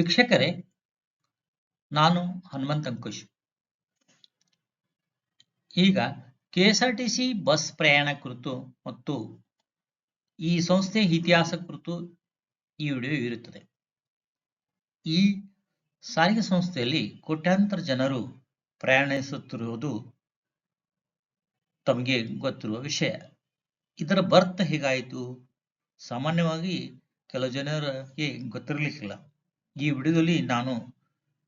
ವೀಕ್ಷಕರೇ, ನಾನು ಹನುಮಂತ್ ಅಂಕುಶ್. ಈಗ ಕೆಎಸ್ಆರ್ಟಿಸಿ ಬಸ್ ಪ್ರಯಾಣ ಕುರಿತು ಮತ್ತು ಈ ಸಂಸ್ಥೆ ಇತಿಹಾಸ ಕುರಿತು ಈ ವಿಡಿಯೋ ಇರುತ್ತದೆ. ಈ ಸಾರಿಗೆ ಸಂಸ್ಥೆಯಲ್ಲಿ ಕೋಟ್ಯಾಂತರ ಜನರು ಪ್ರಯಾಣಿಸುತ್ತಿರುವುದು ತಮಗೆ ಗೊತ್ತಿರುವ ವಿಷಯ. ಇದರ ಬರ್ತ್ ಹೇಗಾಯಿತು? ಸಾಮಾನ್ಯವಾಗಿ ಕೆಲವು ಜನರಿಗೆ ಗೊತ್ತಿರಲಿಕ್ಕಿಲ್ಲ. ಈ ವಿಡಿಯೋದಲ್ಲಿ ನಾನು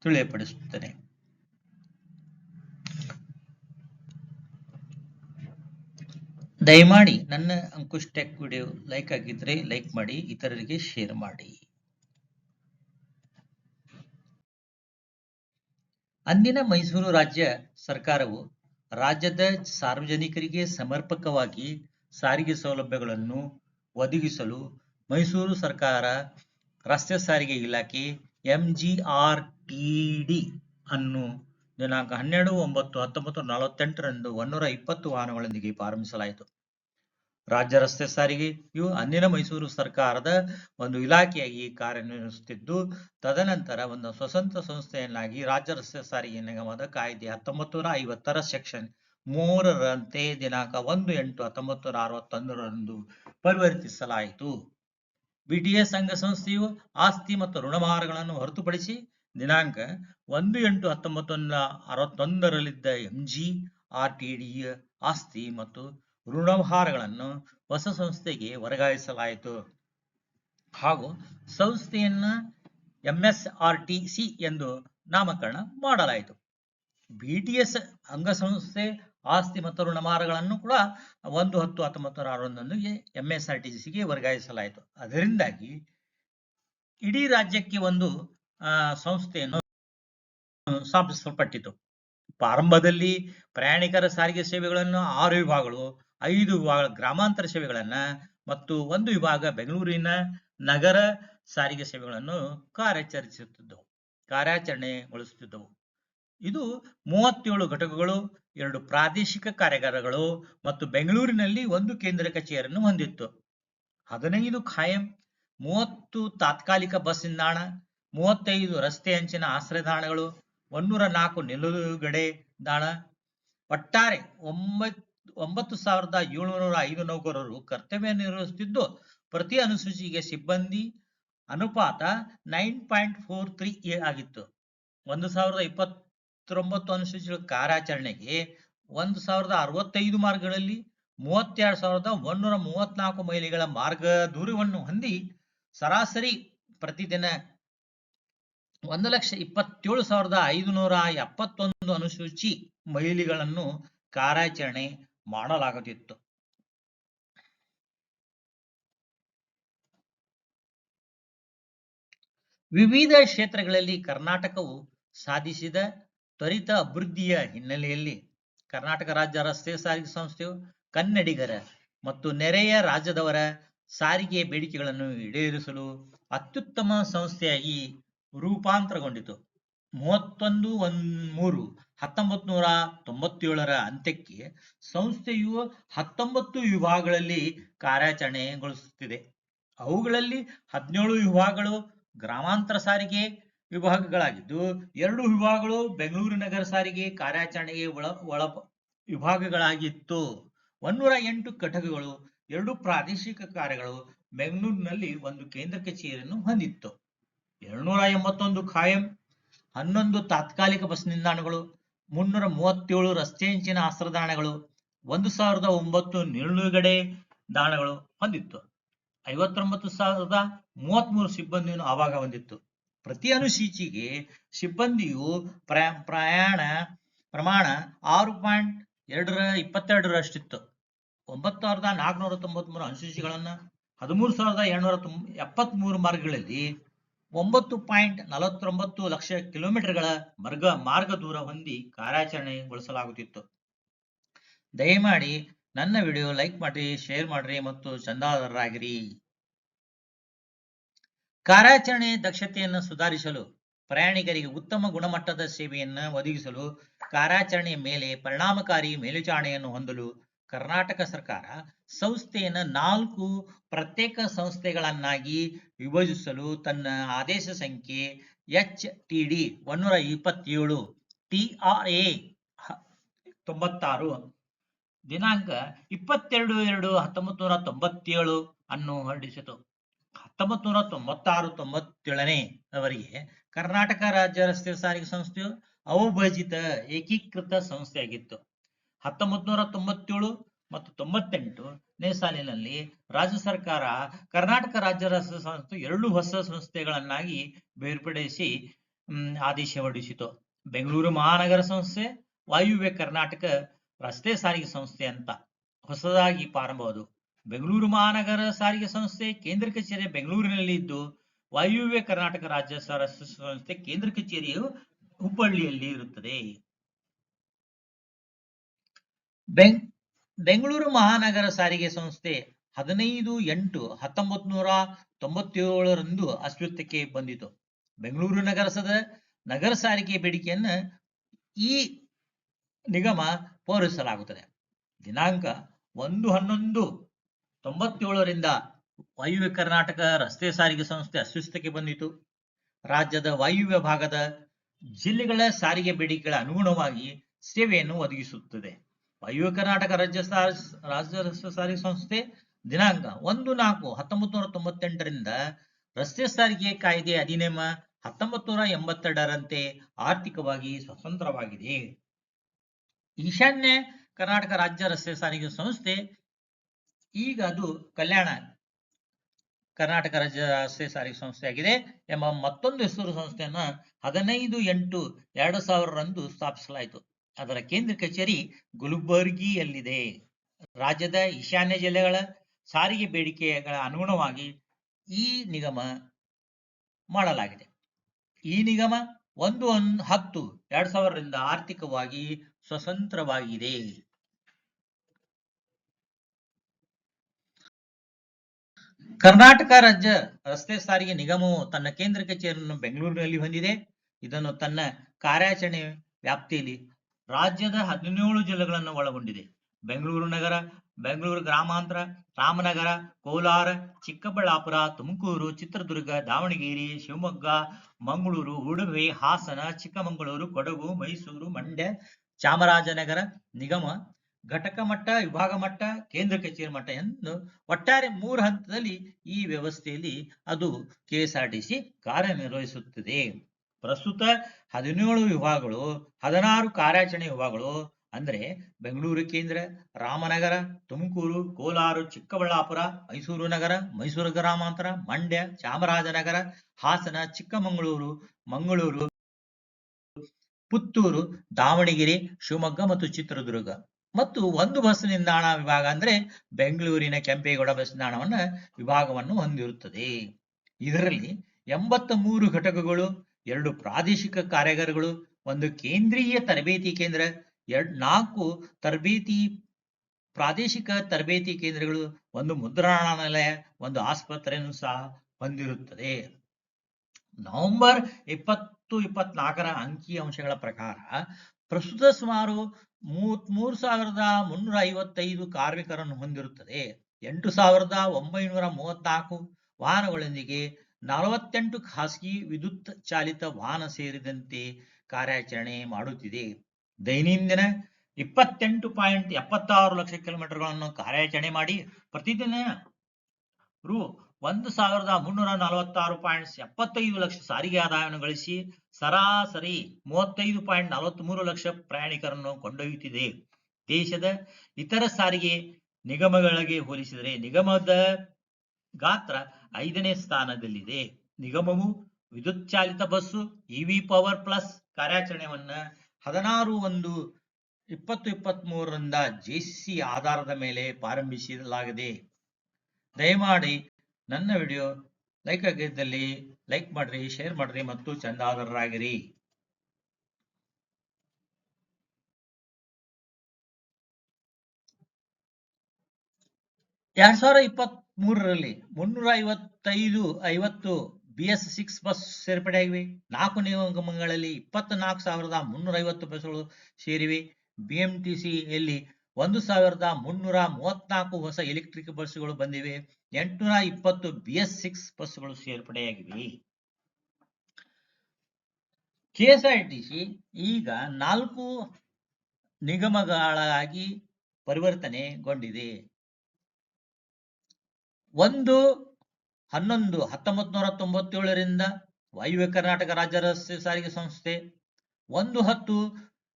ತಿಳಿಯಪಡಿಸುತ್ತೇನೆ. ದಯಮಾಡಿ ನನ್ನ ಅಂಕುಶ್ ಟೆಕ್ ವಿಡಿಯೋ ಲೈಕ್ ಆಗಿದ್ರೆ ಲೈಕ್ ಮಾಡಿ, ಇತರರಿಗೆ ಶೇರ್ ಮಾಡಿ. ಅಂದಿನ ಮೈಸೂರು ರಾಜ್ಯ ಸರ್ಕಾರವು ರಾಜ್ಯದ ಸಾರ್ವಜನಿಕರಿಗೆ ಸಮರ್ಪಕವಾಗಿ ಸಾರಿಗೆ ಸೌಲಭ್ಯಗಳನ್ನು ಒದಗಿಸಲು ಮೈಸೂರು ಸರ್ಕಾರ ರಸ್ತೆ ಸಾರಿಗೆ ಇಲಾಖೆ ಎಂಜಿಆರ್ಟಿಡಿ ಅನ್ನು ದಿನಾಂಕ ಹನ್ನೆರಡು, ಒಂಬತ್ತು, ಹತ್ತೊಂಬತ್ತು, ನಲವತ್ತೆಂಟರಂದು ಒಂದೂರ ಇಪ್ಪತ್ತು ವಾಹನಗಳೊಂದಿಗೆ ಪ್ರಾರಂಭಿಸಲಾಯಿತು. ರಾಜ್ಯ ರಸ್ತೆ ಸಾರಿಗೆಯು ಅಂದಿನ ಮೈಸೂರು ಸರ್ಕಾರದ ಒಂದು ಇಲಾಖೆಯಾಗಿ ಕಾರ್ಯನಿರ್ವಹಿಸುತ್ತಿದ್ದು, ತದನಂತರ ಒಂದು ಸ್ವತಂತ್ರ ಸಂಸ್ಥೆಯನ್ನಾಗಿ ರಾಜ್ಯ ರಸ್ತೆ ಸಾರಿಗೆ ನಿಗಮದ ಕಾಯ್ದೆ ಹತ್ತೊಂಬತ್ತು ನೂರ ಐವತ್ತರ ಸೆಕ್ಷನ್ ಮೂರರಂತೆ ದಿನಾಂಕ ಒಂದು ಎಂಟು, ಹತ್ತೊಂಬತ್ತು ನೂರ ಅರವತ್ತೊಂದರಂದು ಪರಿವರ್ತಿಸಲಾಯಿತು. ಬಿಟಿಎಸ್ ಸಂಘ ಸಂಸ್ಥೆಯು ಆಸ್ತಿ ಮತ್ತು ಋಣಭಾರಗಳನ್ನು ಹೊರತುಪಡಿಸಿ ದಿನಾಂಕ ಒಂದು ಎಂಟು ಹತ್ತೊಂಬತ್ತು ಜಿ ಅರವತ್ತೊಂದರಲ್ಲಿದ್ದ ಎಂಜಿ ಡಿ ಆಸ್ತಿ ಮತ್ತು ಋಣಭಾರಗಳನ್ನು ಹೊಸ ಸಂಸ್ಥೆಗೆ ವರ್ಗಾಯಿಸಲಾಯಿತು. ಹಾಗೂ ಸಂಸ್ಥೆಯನ್ನ ಎಂಎಸ್ಆರ್ಟಿಸಿ ಎಂದು ನಾಮಕರಣ ಮಾಡಲಾಯಿತು. ಬಿಟಿಎಸ್ ಅಂಗಸಂಸ್ಥೆ ಆಸ್ತಿ ಮತ್ತು ಋಣಭಾರಗಳನ್ನು ಕೂಡ ಒಂದು ಹತ್ತು ಹತ್ತೊಂಬತ್ತು ನೂರ ಅರವತ್ತೊಂದಕ್ಕೆ ಎಂಎಸ್ಆರ್ಟಿಸಿಗೆ ವರ್ಗಾಯಿಸಲಾಯಿತು. ಅದರಿಂದಾಗಿ ಇಡೀ ರಾಜ್ಯಕ್ಕೆ ಒಂದು ಸಂಸ್ಥೆಯನ್ನು ಸ್ಥಾಪಿಸಲ್ಪಟ್ಟಿತು. ಪ್ರಾರಂಭದಲ್ಲಿ ಪ್ರಯಾಣಿಕರ ಸಾರಿಗೆ ಸೇವೆಗಳನ್ನು ಆರು ವಿಭಾಗಗಳು, ಐದು ವಿಭಾಗ ಗ್ರಾಮಾಂತರ ಸೇವೆಗಳನ್ನ ಮತ್ತು ಒಂದು ವಿಭಾಗ ಬೆಂಗಳೂರಿನ ನಗರ ಸಾರಿಗೆ ಸೇವೆಗಳನ್ನು ಕಾರ್ಯಾಚರಿಸುತ್ತಿದ್ದವು, ಕಾರ್ಯಾಚರಣೆಗೊಳಿಸುತ್ತಿದ್ದವು. ಇದು ಮೂವತ್ತೇಳು ಘಟಕಗಳು, ಎರಡು ಪ್ರಾದೇಶಿಕ ಕಾರ್ಯಾಗಾರಗಳು ಮತ್ತು ಬೆಂಗಳೂರಿನಲ್ಲಿ ಒಂದು ಕೇಂದ್ರ ಕಚೇರಿಯನ್ನು ಹೊಂದಿತ್ತು. ಹದಿನೈದು ಖಾಯಂ, ಮೂವತ್ತು ತಾತ್ಕಾಲಿಕ ಬಸ್ ನಿಲ್ದಾಣ, ಮೂವತ್ತೈದು ರಸ್ತೆ ಅಂಚಿನ ಆಶ್ರಯದಾಣಗಳು ಒಂದೂರ ನಾಲ್ಕು ನಿಲುಗಡೆ ದಾಣ ಒಟ್ಟಾರೆ ಒಂಬತ್, ಒಂಬತ್ತು ಸಾವಿರದ ಏಳುನೂರ ಐದು ನೌಕರರು ಕರ್ತವ್ಯ ನಿರ್ವಹಿಸುತ್ತಿದ್ದು, ಪ್ರತಿ ಅನುಸೂಚಿಗೆ ಸಿಬ್ಬಂದಿ ಅನುಪಾತ ನೈನ್ ಪಾಯಿಂಟ್ ಫೋರ್ ತ್ರೀ ಎ ಆಗಿತ್ತು. ಒಂದು ಸಾವಿರದ ಇಪ್ಪತ್ತೊಂಬತ್ತು ಅನುಸೂಚಿಗಳ ಕಾರ್ಯಾಚರಣೆಗೆ ಒಂದು ಸಾವಿರದ ಅರವತ್ತೈದು ಮಾರ್ಗಗಳಲ್ಲಿ ಮೂವತ್ತೆರಡು ಸಾವಿರದ ಒಂದೂರ ಮೂವತ್ನಾಲ್ಕು ಮೈಲಿಗಳ ಮಾರ್ಗ ದೂರವನ್ನು ಹೊಂದಿ ಸರಾಸರಿ ಪ್ರತಿದಿನ ಒಂದು ಲಕ್ಷ ಇಪ್ಪತ್ತೇಳು ಸಾವಿರದ ಐದುನೂರ ಎಪ್ಪತ್ತೊಂದು ಅನುಸೂಚಿ ಮೈಲಿಗಳನ್ನು ಕಾರ್ಯಾಚರಣೆ ಮಾಡಲಾಗುತ್ತಿತ್ತು. ವಿವಿಧ ಕ್ಷೇತ್ರಗಳಲ್ಲಿ ಕರ್ನಾಟಕವು ಸಾಧಿಸಿದ ತ್ವರಿತ ಅಭಿವೃದ್ಧಿಯ ಹಿನ್ನೆಲೆಯಲ್ಲಿ ಕರ್ನಾಟಕ ರಾಜ್ಯ ರಸ್ತೆ ಸಾರಿಗೆ ಸಂಸ್ಥೆಯು ಕನ್ನಡಿಗರ ಮತ್ತು ನೆರೆಯ ರಾಜ್ಯದವರ ಸಾರಿಗೆ ಬೇಡಿಕೆಗಳನ್ನು ಈಡೇರಿಸಲು ಅತ್ಯುತ್ತಮ ಸಂಸ್ಥೆಯಾಗಿ ರೂಪಾಂತರಗೊಂಡಿತು. ಮೂವತ್ತೊಂದು ಒಂದ್ ಮೂರು ಹತ್ತೊಂಬತ್ತು ನೂರ ತೊಂಬತ್ತೇಳರ ಅಂತ್ಯಕ್ಕೆ ಸಂಸ್ಥೆಯು ಹತ್ತೊಂಬತ್ತು ವಿಭಾಗಗಳಲ್ಲಿ ಕಾರ್ಯಾಚರಣೆಗೊಳಿಸುತ್ತಿದೆ. ಅವುಗಳಲ್ಲಿ ಹದಿನೇಳು ವಿಭಾಗಗಳು ಗ್ರಾಮಾಂತರ ಸಾರಿಗೆ ವಿಭಾಗಗಳಾಗಿದ್ದು, ಎರಡು ವಿಭಾಗಗಳು ಬೆಂಗಳೂರು ನಗರ ಸಾರಿಗೆ ಕಾರ್ಯಾಚರಣೆಗೆ ಒಳ ಒಳ ವಿಭಾಗಗಳಾಗಿತ್ತು. ಒಂದೂರ ಎಂಟು ಘಟಕಗಳು, ಎರಡು ಪ್ರಾದೇಶಿಕ ಕಾರ್ಯಗಳು ಬೆಂಗಳೂರಿನಲ್ಲಿ ಒಂದು ಕೇಂದ್ರ ಕಚೇರಿಯನ್ನು ಹೊಂದಿತ್ತು. ಎರಡ್ನೂರ ಎಂಬತ್ತೊಂದು ಖಾಯಂ, ಹನ್ನೊಂದು ತಾತ್ಕಾಲಿಕ ಬಸ್ ನಿಲ್ದಾಣಗಳು, ಮುನ್ನೂರ ಮೂವತ್ತೇಳು ರಸ್ತೆ ಅಂಚಿನ ಆಸ್ತ್ರದಾಣಗಳು ಒಂದು ಸಾವಿರದ ಒಂಬತ್ತು ನಿಲುಗಡೆ ದಾಣಗಳು ಹೊಂದಿತ್ತು. ಐವತ್ತೊಂಬತ್ತು ಸಾವಿರದ ಮೂವತ್ಮೂರು ಸಿಬ್ಬಂದಿಯನ್ನು ಆವಾಗ ಹೊಂದಿತ್ತು. ಪ್ರತಿ ಅನುಸೂಚಿಗೆ ಸಿಬ್ಬಂದಿಯು ಪ್ರಯಾ ಪ್ರಯಾಣ ಪ್ರಮಾಣ ಆರು ಪಾಯಿಂಟ್ ಎರಡರ ಇಪ್ಪತ್ತೆರಡರಷ್ಟಿತ್ತು. ಒಂಬತ್ತು ಸಾವಿರದ ನಾಲ್ಕುನೂರ ತೊಂಬತ್ಮೂರು ಅನುಸೂಚಿಗಳನ್ನ, ಹದಿಮೂರು ಸಾವಿರದ ಏಳ್ನೂರ ತೊಂಬ ಎಪ್ಪತ್ತ್ಮೂರು ಮಾರ್ಗಗಳಲ್ಲಿ ಒಂಬತ್ತು ಪಾಯಿಂಟ್ ನಲವತ್ತೊಂಬತ್ತು ಲಕ್ಷ ಕಿಲೋಮೀಟರ್ಗಳ ಮಾರ್ಗ ಮಾರ್ಗ ದೂರ ಹೊಂದಿ ಕಾರ್ಯಾಚರಣೆಗೊಳಿಸಲಾಗುತ್ತಿತ್ತು. ದಯಮಾಡಿ ನನ್ನ ವಿಡಿಯೋ ಲೈಕ್ ಮಾಡಿರಿ, ಶೇರ್ ಮಾಡಿರಿ ಮತ್ತು ಚಂದಾದಾರರಾಗಿರಿ. ಕಾರ್ಯಾಚರಣೆ ದಕ್ಷತೆಯನ್ನು ಸುಧಾರಿಸಲು, ಪ್ರಯಾಣಿಕರಿಗೆ ಉತ್ತಮ ಗುಣಮಟ್ಟದ ಸೇವೆಯನ್ನು ಒದಗಿಸಲು, ಕಾರ್ಯಾಚರಣೆಯ ಮೇಲೆ ಪರಿಣಾಮಕಾರಿ ಮೇಲ್ವಿಚಾರಣೆಯನ್ನು ಹೊಂದಲು ಕರ್ನಾಟಕ ಸರ್ಕಾರ ಸಂಸ್ಥೆಯನ್ನು ನಾಲ್ಕು ಪ್ರತ್ಯೇಕ ಸಂಸ್ಥೆಗಳನ್ನಾಗಿ ವಿಭಜಿಸಲು ತನ್ನ ಆದೇಶ ಸಂಖ್ಯೆ ಎಚ್ ಟಿ ಡಿ ಒನ್ನೂರ ಇಪ್ಪತ್ತೇಳು, ಟಿ ಆರ್ ಎ ತೊಂಬತ್ತಾರು, ದಿನಾಂಕ ಇಪ್ಪತ್ತೆರಡು ಎರಡು ಹತ್ತೊಂಬತ್ತು ನೂರ ತೊಂಬತ್ತೇಳು ಅನ್ನು ಹೊರಡಿಸಿತು. ಹತ್ತೊಂಬತ್ತು ನೂರ ತೊಂಬತ್ತಾರು ತೊಂಬತ್ತೇಳನೇ ಅವರಿಗೆ ಕರ್ನಾಟಕ ರಾಜ್ಯ ರಸ್ತೆ ಸಾರಿಗೆ ಸಂಸ್ಥೆಯು ಅವಿಭಜಿತ ಏಕೀಕೃತ ಸಂಸ್ಥೆಯಾಗಿತ್ತು. ಹತ್ತೊಂಬತ್ತು ನೂರ ತೊಂಬತ್ತೇಳು ಮತ್ತು ತೊಂಬತ್ತೆಂಟನೇ ಸಾಲಿನಲ್ಲಿ ರಾಜ್ಯ ಸರ್ಕಾರ ಕರ್ನಾಟಕ ರಾಜ್ಯ ರಸ್ತೆ ಸಂಸ್ಥೆ ಎರಡು ಹೊಸ ಸಂಸ್ಥೆಗಳನ್ನಾಗಿ ಬೇರ್ಪಡಿಸಿ ಆದೇಶ ಹೊರಡಿಸಿತು. ಬೆಂಗಳೂರು ಮಹಾನಗರ ಸಂಸ್ಥೆ, ವಾಯುವ್ಯ ಕರ್ನಾಟಕ ರಸ್ತೆ ಸಾರಿಗೆ ಸಂಸ್ಥೆ ಅಂತ ಹೊಸದಾಗಿ ಪ್ರಾರಂಭವಾದವು. ಬೆಂಗಳೂರು ಮಹಾನಗರ ಸಾರಿಗೆ ಸಂಸ್ಥೆ ಕೇಂದ್ರ ಕಚೇರಿ ಬೆಂಗಳೂರಿನಲ್ಲಿ ಇದ್ದು ವಾಯುವ್ಯ ಕರ್ನಾಟಕ ರಾಜ್ಯ ಸಾರಿಗೆ ಸಂಸ್ಥೆ ಕೇಂದ್ರ ಕಚೇರಿಯು ಹುಬ್ಬಳ್ಳಿಯಲ್ಲಿ ಇರುತ್ತದೆ. ಬೆಂಗ್ ಬೆಂಗಳೂರು ಮಹಾನಗರ ಸಾರಿಗೆ ಸಂಸ್ಥೆ ಹದಿನೈದು ಎಂಟು ಹತ್ತೊಂಬತ್ ನೂರ ತೊಂಬತ್ತೇಳರಂದು ಅಸ್ತಿತ್ವಕ್ಕೆ ಬಂದಿತು. ಬೆಂಗಳೂರು ನಗರಸದ ನಗರ ಸಾರಿಗೆ ಬೇಡಿಕೆಯನ್ನು ಈ ನಿಗಮ ಪೂರೈಸಲಾಗುತ್ತದೆ. ದಿನಾಂಕ ಒಂದು ಹನ್ನೊಂದು ತೊಂಬತ್ತೇಳರಿಂದ ವಾಯುವ್ಯ ಕರ್ನಾಟಕ ರಸ್ತೆ ಸಾರಿಗೆ ಸಂಸ್ಥೆ ಅಸ್ತಿತ್ವಕ್ಕೆ ಬಂದಿತು. ರಾಜ್ಯದ ವಾಯುವ್ಯ ಭಾಗದ ಜಿಲ್ಲೆಗಳ ಸಾರಿಗೆ ಬೇಡಿಕೆಗಳ ಅನುಗುಣವಾಗಿ ಸೇವೆಯನ್ನು ಒದಗಿಸುತ್ತದೆ. ವಾಯುವ್ಯ ಕರ್ನಾಟಕ ರಾಜ್ಯ ರಾಜ್ಯ ರಸ್ತೆ ಸಾರಿಗೆ ಸಂಸ್ಥೆ ದಿನಾಂಕ ಒಂದು ನಾಲ್ಕು ಹತ್ತೊಂಬತ್ತು ನೂರ ತೊಂಬತ್ತೆಂಟರಿಂದ ರಸ್ತೆ ಸಾರಿಗೆ ಕಾಯ್ದೆ ಅಧಿನಿಯಮ ಹತ್ತೊಂಬತ್ತು ನೂರ ಎಂಬತ್ತೆರಡರಂತೆ ಆರ್ಥಿಕವಾಗಿ ಸ್ವತಂತ್ರವಾಗಿದೆ. ಈಶಾನ್ಯ ಕರ್ನಾಟಕ ರಾಜ್ಯ ರಸ್ತೆ ಸಾರಿಗೆ ಸಂಸ್ಥೆ ಈಗ ಅದು ಕಲ್ಯಾಣ ಕರ್ನಾಟಕ ರಾಜ್ಯ ರಸ್ತೆ ಸಾರಿಗೆ ಸಂಸ್ಥೆಯಾಗಿದೆ ಎಂಬ ಮತ್ತೊಂದು ಹೆಸರು ಸಂಸ್ಥೆಯನ್ನ ಹದಿನೈದು ಎಂಟು ಎರಡು ಸಾವಿರರಂದು ಸ್ಥಾಪಿಸಲಾಯಿತು. ಅದರ ಕೇಂದ್ರ ಕಚೇರಿ ಗುಲ್ಬರ್ಗಿಯಲ್ಲಿದೆ. ರಾಜ್ಯದ ಈಶಾನ್ಯ ಜಿಲ್ಲೆಗಳ ಸಾರಿಗೆ ಬೇಡಿಕೆಗಳ ಅನುಗುಣವಾಗಿ ಈ ನಿಗಮ ಮಾಡಲಾಗಿದೆ. ಈ ನಿಗಮ ಒಂದು ಹತ್ತು ಎರಡ್ ಸಾವಿರದಿಂದ ಆರ್ಥಿಕವಾಗಿ ಸ್ವತಂತ್ರವಾಗಿದೆ. ಕರ್ನಾಟಕ ರಾಜ್ಯ ರಸ್ತೆ ಸಾರಿಗೆ ನಿಗಮವು ತನ್ನ ಕೇಂದ್ರ ಕಚೇರಿಯನ್ನು ಬೆಂಗಳೂರಿನಲ್ಲಿ ಹೊಂದಿದೆ. ಇದನ್ನು ತನ್ನ ಕಾರ್ಯಾಚರಣೆ ವ್ಯಾಪ್ತಿಯಲ್ಲಿ ರಾಜ್ಯದ ಹದಿನೇಳು ಜಿಲ್ಲೆಗಳನ್ನು ಒಳಗೊಂಡಿದೆ. ಬೆಂಗಳೂರು ನಗರ, ಬೆಂಗಳೂರು ಗ್ರಾಮಾಂತರ, ರಾಮನಗರ, ಕೋಲಾರ, ಚಿಕ್ಕಬಳ್ಳಾಪುರ, ತುಮಕೂರು, ಚಿತ್ರದುರ್ಗ, ದಾವಣಗೆರೆ, ಶಿವಮೊಗ್ಗ, ಮಂಗಳೂರು, ಉಡುಪಿ, ಹಾಸನ, ಚಿಕ್ಕಮಗಳೂರು, ಕೊಡಗು, ಮೈಸೂರು, ಮಂಡ್ಯ, ಚಾಮರಾಜನಗರ ನಿಗಮ ಘಟಕ ಮಟ್ಟ, ವಿಭಾಗ ಮಟ್ಟ, ಕೇಂದ್ರ ಕಚೇರಿ ಮಟ್ಟ ಎಂದು ಒಟ್ಟಾರೆ ಮೂರು ಹಂತದಲ್ಲಿ ಈ ವ್ಯವಸ್ಥೆಯಲ್ಲಿ ಅದು ಕೆಎಸ್ಆರ್ಟಿಸಿ ಕಾರ್ಯನಿರ್ವಹಿಸುತ್ತದೆ. ಪ್ರಸ್ತುತ ಹದಿನೇಳು ವಿಭಾಗಗಳು, ಹದಿನಾರು ಕಾರ್ಯಾಚರಣೆ ವಿಭಾಗಗಳು ಅಂದ್ರೆ ಬೆಂಗಳೂರು ಕೇಂದ್ರ, ರಾಮನಗರ, ತುಮಕೂರು, ಕೋಲಾರ, ಚಿಕ್ಕಬಳ್ಳಾಪುರ, ಮೈಸೂರು ನಗರ, ಮೈಸೂರು ಗ್ರಾಮಾಂತರ, ಮಂಡ್ಯ, ಚಾಮರಾಜನಗರ, ಹಾಸನ, ಚಿಕ್ಕಮಗಳೂರು, ಮಂಗಳೂರು, ಪುತ್ತೂರು, ದಾವಣಗೆರೆ, ಶಿವಮೊಗ್ಗ ಮತ್ತು ಚಿತ್ರದುರ್ಗ. ಮತ್ತು ಒಂದು ಬಸ್ ನಿಲ್ದಾಣ ವಿಭಾಗ ಅಂದ್ರೆ ಬೆಂಗಳೂರಿನ ಕೆಂಪೇಗೌಡ ಬಸ್ ನಿಲ್ದಾಣವನ್ನ ವಿಭಾಗವನ್ನು ಹೊಂದಿರುತ್ತದೆ. ಇದರಲ್ಲಿ ಎಂಬತ್ತ ಮೂರು ಘಟಕಗಳು, ಎರಡು ಪ್ರಾದೇಶಿಕ ಕಾರ್ಯಾಗಾರಗಳು, ಒಂದು ಕೇಂದ್ರೀಯ ತರಬೇತಿ ಕೇಂದ್ರ, ಎರಡ್ ನಾಲ್ಕು ತರಬೇತಿ, ಪ್ರಾದೇಶಿಕ ತರಬೇತಿ ಕೇಂದ್ರಗಳು, ಒಂದು ಮುದ್ರಣಾಲಯ, ಒಂದು ಆಸ್ಪತ್ರೆಯನ್ನು ಸಹ ಹೊಂದಿರುತ್ತದೆ. ನವೆಂಬರ್ ಇಪ್ಪತ್ತು, ಇಪ್ಪತ್ನಾಲ್ಕರ ಅಂಕಿ ಅಂಶಗಳ ಪ್ರಕಾರ ಪ್ರಸ್ತುತ ಸುಮಾರು ಮೂವತ್ಮೂರು ಸಾವಿರದ ಮುನ್ನೂರ ಐವತ್ತೈದು ಕಾರ್ಮಿಕರನ್ನು ಹೊಂದಿರುತ್ತದೆ. ಎಂಟು ಸಾವಿರದ ಒಂಬೈನೂರ ಮೂವತ್ನಾಲ್ಕು ವಾಹನಗಳೊಂದಿಗೆ ನಲವತ್ತೆಂಟು ಖಾಸಗಿ ವಿದ್ಯುತ್ ಚಾಲಿತ ವಾಹನ ಸೇರಿದಂತೆ ಕಾರ್ಯಾಚರಣೆ ಮಾಡುತ್ತಿದೆ. ದೈನಂದಿನ ಇಪ್ಪತ್ತೆಂಟು ಪಾಯಿಂಟ್ ಎಪ್ಪತ್ತಾರು ಲಕ್ಷ ಕಿಲೋಮೀಟರ್ಗಳನ್ನು ಕಾರ್ಯಾಚರಣೆ ಮಾಡಿ ಪ್ರತಿದಿನ ರು ಒಂದು ಸಾವಿರದ ಮುನ್ನೂರ ನಲವತ್ತಾರು ಪಾಯಿಂಟ್ ಎಪ್ಪತ್ತೈದು ಲಕ್ಷ ಸಾರಿಗೆ ಆದಾಯವನ್ನು ಗಳಿಸಿ ಸರಾಸರಿ ಮೂವತ್ತೈದು ಪಾಯಿಂಟ್ ನಲವತ್ಮೂರು ಲಕ್ಷ ಪ್ರಯಾಣಿಕರನ್ನು ಕೊಂಡೊಯ್ಯುತ್ತಿದೆ. ದೇಶದ ಇತರ ಸಾರಿಗೆ ನಿಗಮಗಳಿಗೆ ಹೋಲಿಸಿದರೆ ನಿಗಮದ ಗಾತ್ರ ಐದನೇ ಸ್ಥಾನದಲ್ಲಿದೆ. ನಿಗಮವು ವಿದ್ಯುತ್ ಚಾಲಿತ ಬಸ್ಸು ಇವಿ ಪವರ್ ಪ್ಲಸ್ ಕಾರ್ಯಾಚರಣೆಯನ್ನ ಹದಿನಾರು ಒಂದು ಇಪ್ಪತ್ತು ಇಪ್ಪತ್ತ್ ಮೂರರಿಂದ ಜೆಸಿ ಆಧಾರದ ಮೇಲೆ ಪ್ರಾರಂಭಿಸಲಾಗಿದೆ. ದಯಮಾಡಿ ನನ್ನ ವಿಡಿಯೋ ಲೈಕ್ ಆಗಿದ್ದಲ್ಲಿ ಲೈಕ್ ಮಾಡ್ರಿ, ಶೇರ್ ಮಾಡ್ರಿ ಮತ್ತು ಚಂದಾದಾರರಾಗಿರಿ. ಎರಡ್ ಸಾವಿರದ ಇಪ್ಪತ್ತ್ ಮೂರರಲ್ಲಿ ಮುನ್ನೂರ ಐವತ್ತೈದು ಐವತ್ತು ಬಿ ಎಸ್ ಸಿಕ್ಸ್ ಬಸ್ ಸೇರ್ಪಡೆಯಾಗಿವೆ. ನಾಲ್ಕು ನಿಗಮಗಳಲ್ಲಿ ಇಪ್ಪತ್ನಾಲ್ಕು ಸಾವಿರದ ಮುನ್ನೂರ ಐವತ್ತು ಬಸ್ಗಳು ಸೇರಿವೆ. ಬಿಎಂಟಿಸಿಯಲ್ಲಿ ಒಂದು ಸಾವಿರದ ಮುನ್ನೂರ ಮೂವತ್ನಾಲ್ಕು ಹೊಸ ಎಲೆಕ್ಟ್ರಿಕ್ ಬಸ್ಸುಗಳು ಬಂದಿವೆ. ಎಂಟುನೂರ ಇಪ್ಪತ್ತು ಬಿ ಎಸ್ ಸಿಕ್ಸ್ ಬಸ್ಸುಗಳು ಸೇರ್ಪಡೆಯಾಗಿವೆ. ಕೆಎಸ್ಆರ್ಟಿಸಿ ಈಗ ನಾಲ್ಕು ನಿಗಮಗಳಾಗಿ ಪರಿವರ್ತನೆಗೊಂಡಿದೆ. ಒಂದು ಹನ್ನೊಂದು ಹತ್ತೊಂಬತ್ತು ನೂರ ತೊಂಬತ್ತೇಳರಿಂದ ವಾಯುವ್ಯ ಕರ್ನಾಟಕ ರಾಜ್ಯ ರಸ್ತೆ ಸಾರಿಗೆ ಸಂಸ್ಥೆ, ಒಂದು ಹತ್ತು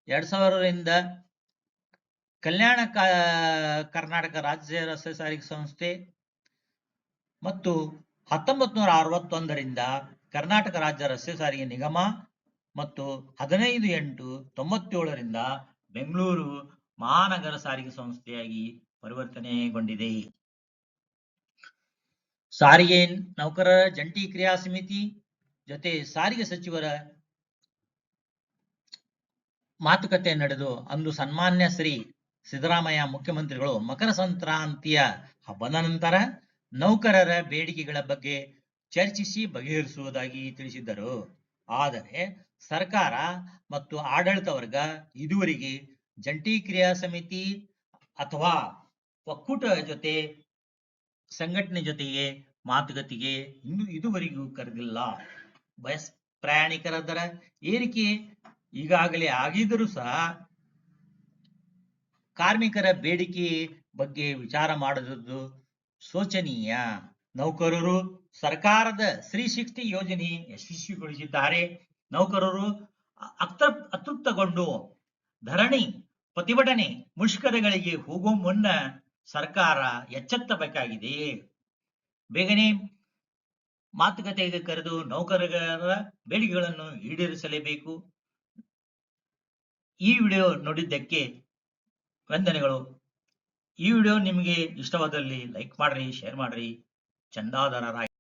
ಎರಡ್ ಸಾವಿರರಿಂದ ಕಲ್ಯಾಣ ಕರ್ನಾಟಕ ರಾಜ್ಯ ರಸ್ತೆ ಸಾರಿಗೆ ಸಂಸ್ಥೆ ಮತ್ತು ಹತ್ತೊಂಬತ್ತು ನೂರ ಅರವತ್ತೊಂದರಿಂದ ಕರ್ನಾಟಕ ರಾಜ್ಯ ರಸ್ತೆ ಸಾರಿಗೆ ನಿಗಮ ಮತ್ತು ಹದಿನೈದು ಎಂಟು ತೊಂಬತ್ತೇಳರಿಂದ ಬೆಂಗಳೂರು ಮಹಾನಗರ ಸಾರಿಗೆ ಸಂಸ್ಥೆಯಾಗಿ ಪರಿವರ್ತನೆಗೊಂಡಿದೆ. ಸಾರಿಗೆ ನೌಕರರ ಜಂಟಿ ಕ್ರಿಯಾ ಸಮಿತಿ ಜೊತೆ ಸಾರಿಗೆ ಸಚಿವರ ಮಾತುಕತೆ ನಡೆದು ಅಂದು ಸನ್ಮಾನ್ಯ ಶ್ರೀ ಸಿದ್ದರಾಮಯ್ಯ ಮುಖ್ಯಮಂತ್ರಿಗಳು ಮಕರ ಸಂಕ್ರಾಂತಿಯ ಹಬ್ಬದ ನಂತರ ನೌಕರರ ಬೇಡಿಕೆಗಳ ಬಗ್ಗೆ ಚರ್ಚಿಸಿ ಬಗೆಹರಿಸುವುದಾಗಿ ತಿಳಿಸಿದ್ದರು. ಆದರೆ ಸರ್ಕಾರ ಮತ್ತು ಆಡಳಿತ ವರ್ಗ ಇದುವರೆಗೆ ಜಂಟಿ ಕ್ರಿಯಾ ಸಮಿತಿ ಅಥವಾ ಒಕ್ಕೂಟ ಜೊತೆ ಸಂಘಟನೆ ಜೊತೆಗೆ ಮಾತುಕತೆಗೆ ಇನ್ನು ಇದುವರೆಗೂ ಕರೆದಿಲ್ಲ. ಬಸ್ ಪ್ರಯಾಣಿಕರ ದರ ಏರಿಕೆ ಈಗಾಗಲೇ ಆಗಿದ್ದರೂ ಸಹ ಕಾರ್ಮಿಕರ ಬೇಡಿಕೆ ಬಗ್ಗೆ ವಿಚಾರ ಮಾಡುವುದು ಶೋಚನೀಯ. ನೌಕರರು ಸರ್ಕಾರದ ಸ್ತ್ರೀ ಶಕ್ತಿ ಯೋಜನೆ ಯಶಸ್ವಿಗೊಳಿಸಿದ್ದಾರೆ. ನೌಕರರು ಅತೃಪ್ ಅತೃಪ್ತಗೊಂಡು ಧರಣಿ ಪ್ರತಿಭಟನೆ ಮುಷ್ಕರಗಳಿಗೆ ಹೋಗುವ ಮುನ್ನ ಸರ್ಕಾರ ಎಚ್ಚೆತ್ತಬೇಕಾಗಿದೆ. ಬೇಗನೆ ಮಾತುಕತೆಗೆ ಕರೆದು ನೌಕರರ ಬೇಡಿಕೆಗಳನ್ನು ಈಡೇರಿಸಲೇಬೇಕು. ಈ ವಿಡಿಯೋ ನೋಡಿದ್ದಕ್ಕೆ ವಂದನೆಗಳು ಈ ವಿಡಿಯೋ ನಿಮಗೆ ಇಷ್ಟವಾದಲ್ಲಿ ಲೈಕ್ ಮಾಡ್ರಿ ಶೇರ್ ಮಾಡ್ರಿ. ಚಂದಾದಾರರಾಗಿ